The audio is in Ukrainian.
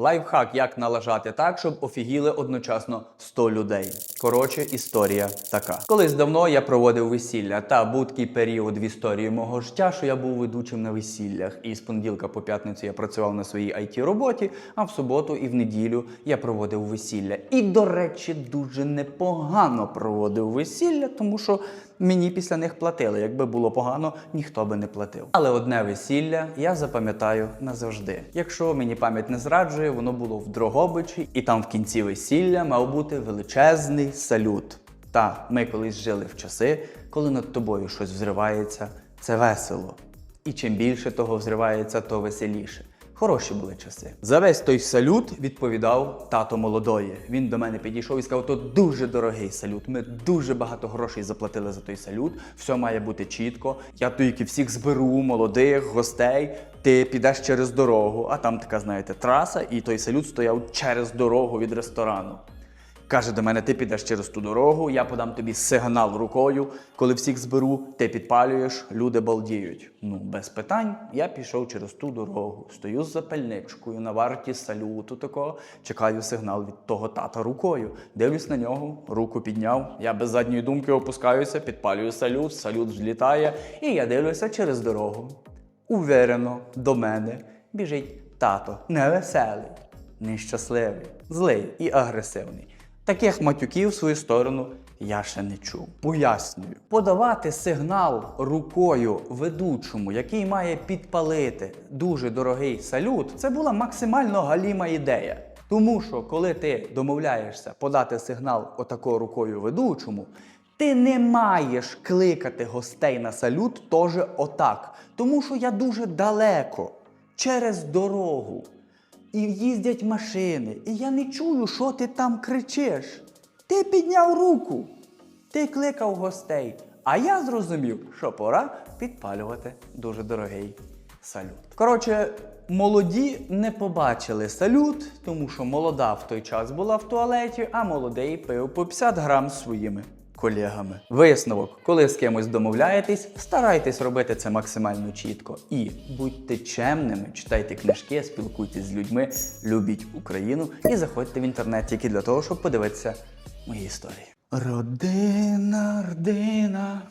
Лайфхак, як налажати так, щоб офігіли одночасно 100 людей. Коротше, історія така. Колись давно я проводив весілля, та був такий період в історії мого життя, що я був ведучим на весіллях. І з понеділка по п'ятницю я працював на своїй it роботі, а в суботу і в неділю я проводив весілля. І, до речі, дуже непогано проводив весілля, тому що мені після них платили. Якби було погано, ніхто би не платив. Але одне весілля я запам'ятаю назавжди. Якщо мені пам'ять не зраджує, воно було в Дрогобичі, і там в кінці весілля мав бути величезний салют. Та ми колись жили в часи, коли над тобою щось взривається, це весело. І чим більше того взривається, то веселіше. Хороші були часи. За весь той салют відповідав тато молодої. Він до мене підійшов і сказав: то дуже дорогий салют. Ми дуже багато грошей заплатили за той салют. Все має бути чітко. Я тільки всіх зберу, молодих, гостей. Ти підеш через дорогу, а там така, знаєте, траса, і той салют стояв через дорогу від ресторану. Каже до мене, ти підеш через ту дорогу, я подам тобі сигнал рукою. Коли всіх зберу, ти підпалюєш, люди балдіють. Ну, без питань, я пішов через ту дорогу, стою з запальничкою на варті салюту такого, чекаю сигнал від того тата рукою. Дивлюсь на нього, руку підняв. Я без задньої думки опускаюся, підпалюю салют, салют злітає, і я дивлюся через дорогу. Уверено до мене біжить тато, невеселий, нещасливий, злий і агресивний. Таких матюків в свою сторону я ще не чув. Пояснюю, подавати сигнал рукою ведучому, який має підпалити дуже дорогий салют, це була максимально галіма ідея. Тому що, коли ти домовляєшся подати сигнал отако рукою ведучому, ти не маєш кликати гостей на салют теж отак. Тому що я дуже далеко, через дорогу. І їздять машини, і я не чую, що ти там кричиш. Ти підняв руку, ти кликав гостей. А я зрозумів, що пора підпалювати дуже дорогий салют. Коротше, молоді не побачили салют, тому що молода в той час була в туалеті, а молодий пив по 50 грам своїми колегами. Висновок, коли з кимось домовляєтесь, старайтесь робити це максимально чітко. І будьте чемними, читайте книжки, спілкуйтесь з людьми, любіть Україну і заходьте в інтернет тільки для того, щоб подивитися мої історії. Родина, родина.